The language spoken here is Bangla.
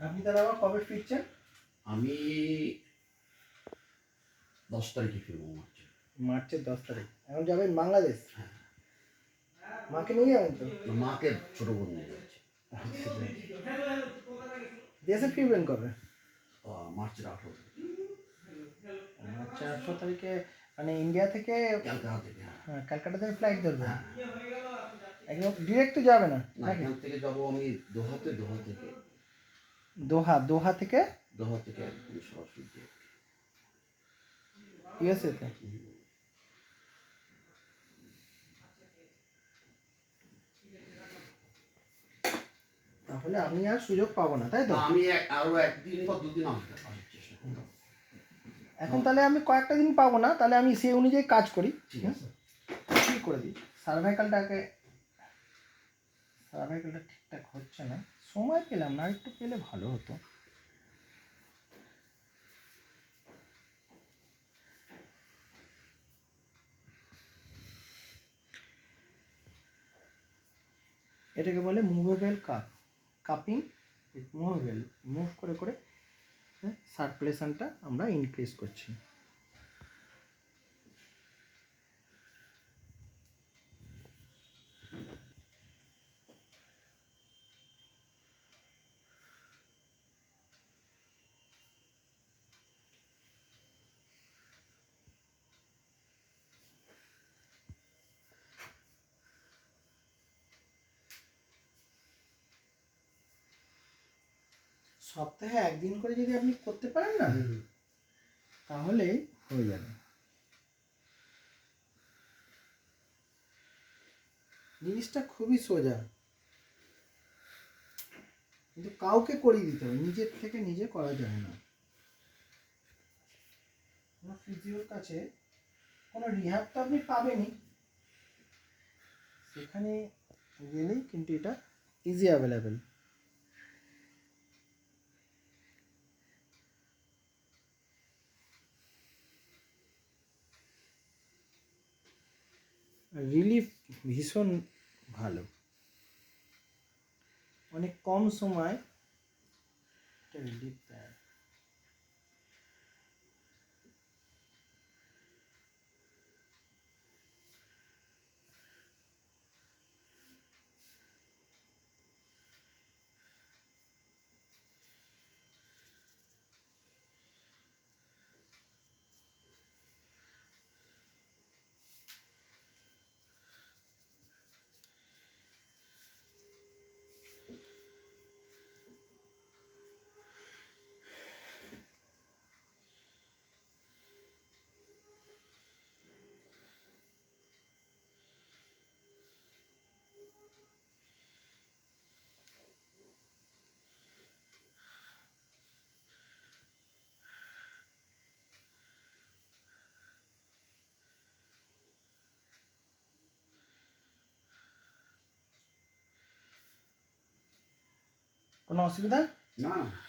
আপনি তাহলে আবার কবে ফিরছেন? আমি দশ তারিখে ফিরবো মার্চে। মার্চের দশ তারিখ। এখন যাবেন বাংলাদেশ? হ্যাঁ। মাকে নিয়ে যাবেন তো? মাকে ছোট বোন নিয়ে যাচ্ছে। দেশে ফিরবেন কবে? মার্চের আঠারো তারিখ। আচ্ছা আঠারো তারিখে মানে ইন্ডিয়া থেকে ক্যালকাটা থেকে হ্যাঁ। হ্যাঁ, ক্যালকাটা থেকে ফ্লাইট ধরবেন? হ্যাঁ। একদম ডিরেক্ট তো যাবে না না এখান থেকে যাব আমি দোহাতে দোহা থেকে দোহা দোহা থেকে? দোহা থেকে সরাসরি ইউএসএতে তাহলে আমি আর সুযোগ পাবো না তাই তো? আমি এক- আরও একদিন বা দুদিন এখন তাহলে আমি কয়েকটা দিন পাবো না তাহলে আমি সেই অনুযায়ী কাজ করি। ঠিক আছে। কি করে দিই সার্ভাইকালটাকে সার্ভাইকালটা ঠিকঠাক হচ্ছে না। সময় পেলাম না, একটু পেলে ভালো হতো। এটাকে বলে movable cup cupping movable move করে করে সার্কুলেশনটা আমরা ইনক্রিজ করছি। সপ্তাহে একদিন করে যদি আপনি করতে পারেন না তাহলে হয়ে যাবে। জিনিসটা খুবই সোজা। কিন্তু কাউকে করিয়ে দিতে হবে নিজের থেকে নিজে করা যায় না। কোনো ফিজিওর কাছে কোনো রিহাব তো আপনি পাবেনই। সেখানে গেলেই কিন্তু এটা ইজি অ্যাভেলেবেল রিলিফ ভীষণ ভালো। অনেক কম সময় রিলিফ দেয়। কোনো অসুবিধা? না।